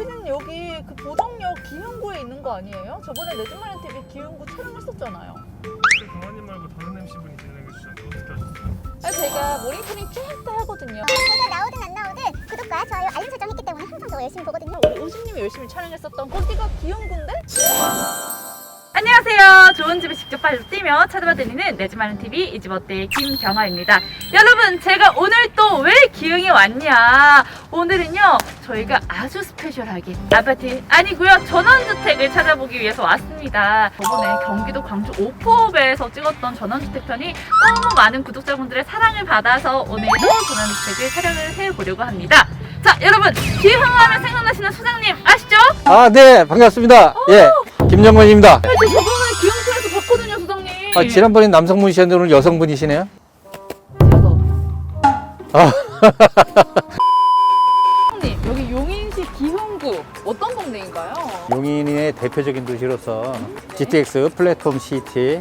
피디님 여기 그 보정역 기흥구에 있는 거 아니에요? 저번에 내주말린 TV 기흥구 촬영했었잖아요. 경화님 말고 다른 MC분이 진행해 주셨는데 어떻게 하셨어요? 아니 제가 모닝크림 쫙다 하거든요. 제가 나오든 안 나오든 구독과 좋아요 알림 설정 했기 때문에 항상 저 열심히 보거든요. 우리 우수님이 열심히 촬영했었던 거기가 기흥구인데? 안녕하세요. 좋은 집에 직접 발로 뛰며 찾아봐드리는 내집 마련 TV 이집 어때 김경아입니다. 여러분 제가 오늘 또 왜 기흥에 왔냐? 오늘은요 저희가 아주 스페셜하게 아파트 아니고요 전원주택을 찾아보기 위해서 왔습니다. 저번에 경기도 광주 오포읍에서 찍었던 전원주택 편이 너무 많은 구독자분들의 사랑을 받아서 오늘도 전원주택을 촬영을 해보려고 합니다. 자 여러분 기흥하면 생각나시는 소장님 아시죠? 아, 네, 반갑습니다. 예, 김정건입니다. 저 저번에 기흥구에서 봤거든요, 소장님. 아, 지난번에 남성분이셨는데 오늘 여성분이시네요. 저도. 아. 소장님, 여기 용인시 기흥구 어떤 동네인가요? 용인의 대표적인 도시로서 GTX 플랫폼 시티,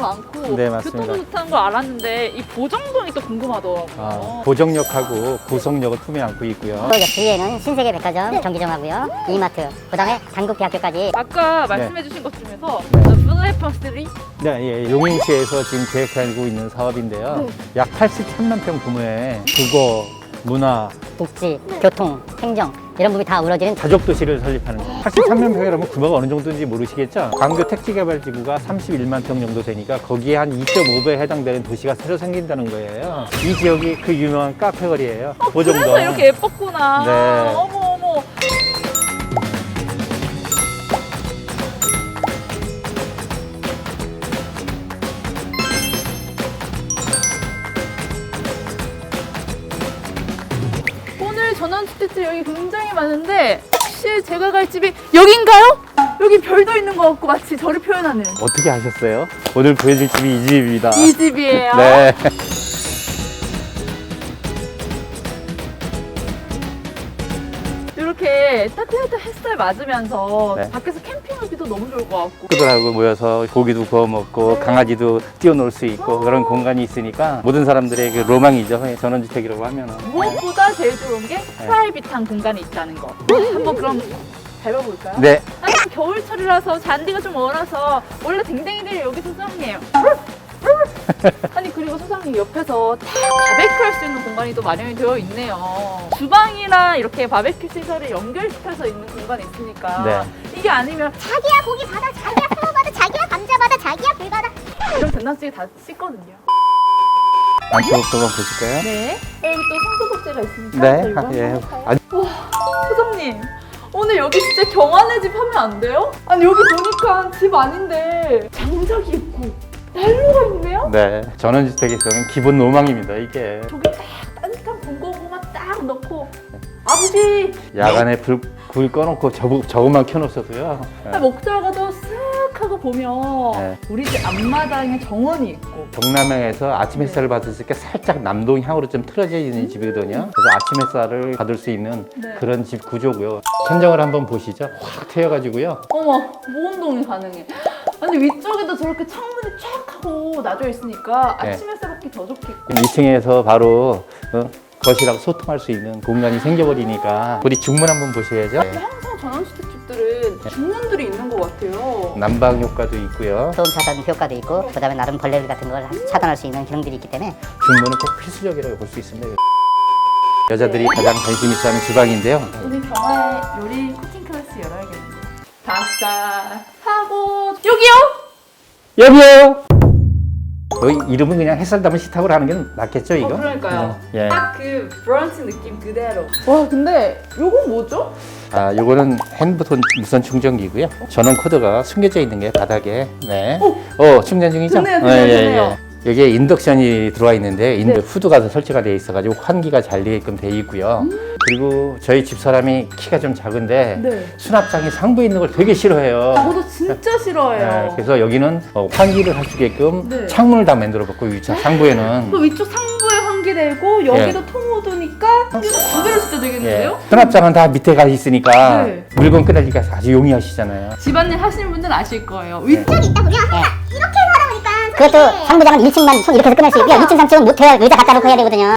많고 네, 맞습니다. 교통도 좋다는 걸 알았는데 이 보정동이 또 궁금하더라고요. 아, 보정역하고 구성역을 품에 안고 있고요. 역 뒤에는 신세계 백화점 경기점하고요 이마트 그다음에 단국대학교까지 아까 네. 말씀해주신 것 중에서 플랫폼 3 네, 예, 용인시에서 지금 계획하고 있는 사업인데요. 약 83만 평 규모의 국어, 문화, 복지 교통 행정 이런 부분이 다 우러지는 가족 도시를 설립하는 거예요. 83만 평이라면 규모가 어느 정도인지 모르시겠죠? 광교 택지개발지구가 31만 평 정도 되니까 거기에 한 2.5배에 해당되는 도시가 새로 생긴다는 거예요. 이 지역이 그 유명한 카페 거리예요. 그 정도. 그래서 이렇게 예뻤구나. 네. 어머 전원주택들 여기 굉장히 많은데 혹시 제가 갈 집이 여긴가요? 여기 별도 있는 것 같고 마치 저를 표현하는 어떻게 하셨어요? 오늘 보여줄 집이 이 집입니다. 이 집이에요. 네. 이렇게 따뜻한 햇살 맞으면서 네. 밖에서 캠핑하기도 너무 좋을 것 같고 친구들하고 모여서 고기도 구워 먹고 강아지도 뛰어놀 수 있고 그런 공간이 있으니까 모든 사람들의 그 로망이죠. 전원주택이라고 하면은. 무엇보다 제일 좋은 게 프라이빗한 공간이 있다는 거. 한번 그럼 밟아볼까요? 네. 아니 겨울철이라서 잔디가 좀 얼어서 원래 댕댕이들이 여기 소장이에요. 아니 그리고 소장님 옆에서 다 바베큐 할 수 있는 공간이 또 마련이 되어 있네요. 주방이랑 이렇게 바베큐 시설을 연결시켜서 있는 공간이 있으니까 네. 이게 아니면 자기야 고기 받아, 자기야 새우 받아, 자기야 감자 받아, 자기야 굴 받아. 이런 된장찌개 다 씻거든요. 안쪽도 한번 보실까요? 네. 여기 또 청소복제가 있으니까 네. 저희가 아, 한번 예. 해볼까요? 아, 소장님 오늘 여기 진짜 경환의 집 하면 안 돼요? 아니 여기 보니까 집 아닌데 장작이 있고 있네요? 네. 전원주택에서는 기본 로망입니다. 이게 저기 딱 따뜻한 군고구마 딱 넣고 아버지 야간에 불, 불 꺼놓고 저거, 저거만 켜놓으셔도요. 네. 먹다가도 쓱 하고 보면 네. 우리 집 앞마당에 정원이 있고 동남향에서 아침 햇살을 받을 때 살짝 남동 향으로 좀 틀어져 있는 집이거든요. 그래서 아침 햇살을 받을 수 있는 네. 그런 집 구조고요. 천정을 한번 보시죠. 확 트여가지고요. 어머 모운동이 가능해 아니 위쪽에도 저렇게 창문이 쫙 하고 놔져 있으니까 네. 아침 햇살 받기 더 좋겠고 2층에서 바로 어, 거실하고 소통할 수 있는 공간이 생겨버리니까 우리 중문 한번 보셔야죠. 네. 항상 전원주택 집들은 중문들이 있는 것 같아요 난방 효과도 있고요. 소음 차단 효과도 있고 그다음에 나름 벌레 같은 걸 차단할 수 있는 기능들이 있기 때문에 중문은 꼭 필수적이라고 볼 수 있습니다. 여자들이 가장 관심 있어 하는 주방인데요. 오늘 경화의 요리 쿠킹 클래스 열어야겠는데 박사 하고 여기요? 여보요. 여기 이름은 그냥 햇살 담은 식탁으로 하는 게 낫겠죠 이거? 어, 그러니까요 예. 딱 그 브런치 느낌 그대로 와 근데 요건 뭐죠? 아, 요거는 핸드폰 무선 충전기고요. 전원 코드가 숨겨져 있는 게 바닥에. 네. 어, 충전 중이죠? 좋네요, 좋네요, 좋네요. 여기에 인덕션이 들어와 있는데 인덕 네. 후드가 설치가 되어 있어가지고 환기가 잘 되게끔 되어 있고요. 그리고 저희 집 사람이 키가 좀 작은데 음. 네 수납장이 상부에 있는 걸 되게 싫어해요. 저도 진짜 싫어해요 네, 그래서 여기는 어, 환기를 할 수 있게끔 네. 창문을 다 만들어봤고 위쪽 상부에는 그 위쪽 상부에 환기되고 여기도 통호드니까 환기가 제대로 진짜 예, 되겠는데요? 수납장은 다 밑에 가 있으니까 네. 물건 끄달리기가 아주 용이하시잖아요. 집안일 하시는 분들은 아실 거예요 위 저기 있다 보면 항상 이렇게 살아보니까 그것도 상부장은 1층만 손 이렇게 해서 끊을 수 있고요. 2층, 3층은 못해야 의자 갖다 놓고 해야 되거든요.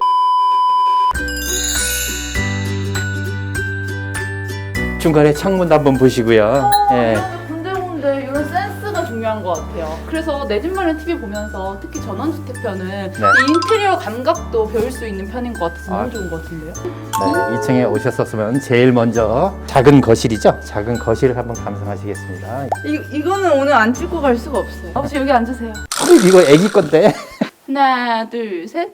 중간에 창문도 한번 보시고요. 예. 군데군데 이런 센스가 중요한 것 같아요. 그래서 내 집 마련 TV 보면서 특히 전원주택 편은 이 인테리어 감각도 배울 수 있는 편인 것 같아서 너무 아. 좋은 것 같은데요. 네, 2층에 오셨었으면 제일 먼저 작은 거실이죠. 작은 거실을 한번 감상하시겠습니다. 이, 이거는 오늘 안 찍고 갈 수가 없어요. 아버지 여기 앉으세요. 이거 애기 건데. 하나, 둘, 셋.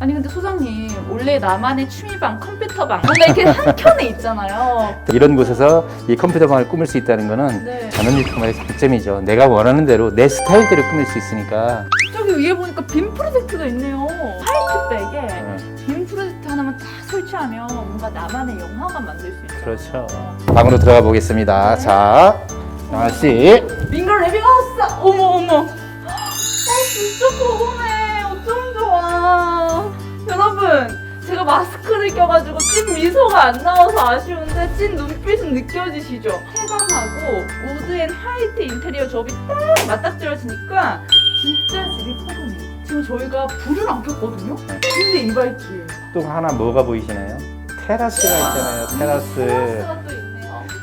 아니 근데 소장님 원래 나만의 취미방 컴퓨터방 뭔가 이렇게 한 켠에 있잖아요. 이런 곳에서 이 컴퓨터방을 꾸밀 수 있다는 거는 네. 전원주택만의 장점이죠. 내가 원하는 대로 내 스타일대로 꾸밀 수 있으니까. 저기 위에 보니까 빔 프로젝트가 있네요. 화이트 백에 네. 빔 프로젝트 하나만 딱 설치하면 뭔가 나만의 영화관 만들 수 있어요. 그렇죠. 방으로 들어가 보겠습니다. 자, 씨. 빙글 레빙 하우스! 어머 어머! 어 진짜 궁금해. 어쩜 좋아. 여러분 제가 마스크를 껴가지고 찐 미소가 안 나와서 아쉬운데 찐 눈빛은 느껴지시죠? 해방하고 우드 앤 화이트 인테리어 조합이 딱 맞닥뜨려지니까 진짜 집이 포근해요. 지금 저희가 불을 안 켰거든요? 근데 인바이트예요. 또 하나 뭐가 보이시나요? 테라스가 있잖아요. 테라스. 테라스가 또.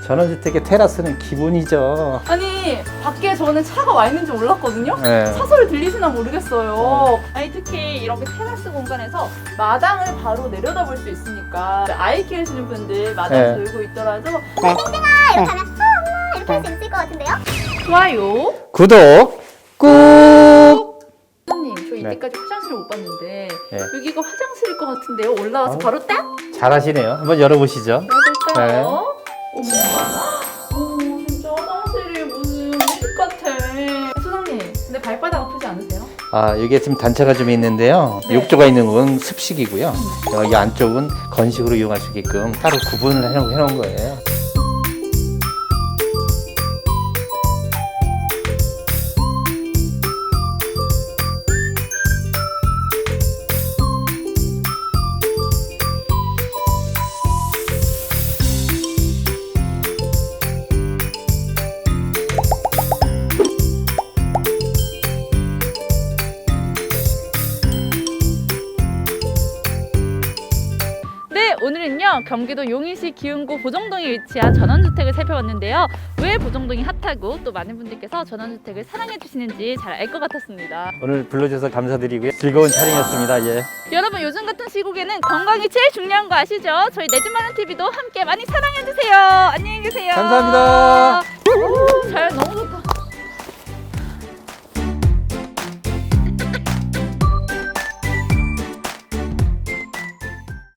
전원주택의 테라스는 기본이죠. 아니 밖에 저는 차가 와 있는지 몰랐거든요? 네. 차소리 들리시나 모르겠어요. 아니 특히 이렇게 테라스 공간에서 마당을 바로 내려다볼 수 있으니까 아이 키우시는 분들 마당 네. 들고 있더라도 아, 이렇게 하면 아 엄마 이렇게 할 수 있을 것 같은데요? 좋아요. 구독 꾹. 선생님 저 네. 이때까지 화장실을 못 봤는데 네. 여기가 화장실일 것 같은데요. 올라와서 아우. 바로 딱 잘하시네요. 한번 열어보시죠. 해볼까요? 어머, 어머 진짜 화장실이 무슨 집 같아. 소장님 근데 발바닥 아프지 않으세요? 아, 여기에 지금 단차가 좀 있는데요. 네. 욕조가 있는 건 습식이고요. 여기 안쪽은 건식으로 이용할 수 있게끔 따로 구분을 해놓- 해놓은 거예요. 오늘은요 경기도 용인시 기흥구 보정동에 위치한 전원주택을 살펴봤는데요. 왜 보정동이 핫하고 또 많은 분들께서 전원주택을 사랑해 주시는지 잘 알 것 같았습니다. 오늘 불러주셔서 감사드리고요. 즐거운 촬영이었습니다. 예. 여러분 요즘 같은 시국에는 건강이 제일 중요한 거 아시죠? 저희 내 집 마련 TV도 함께 많이 사랑해 주세요. 안녕히 계세요. 감사합니다. 오, 잘 너무.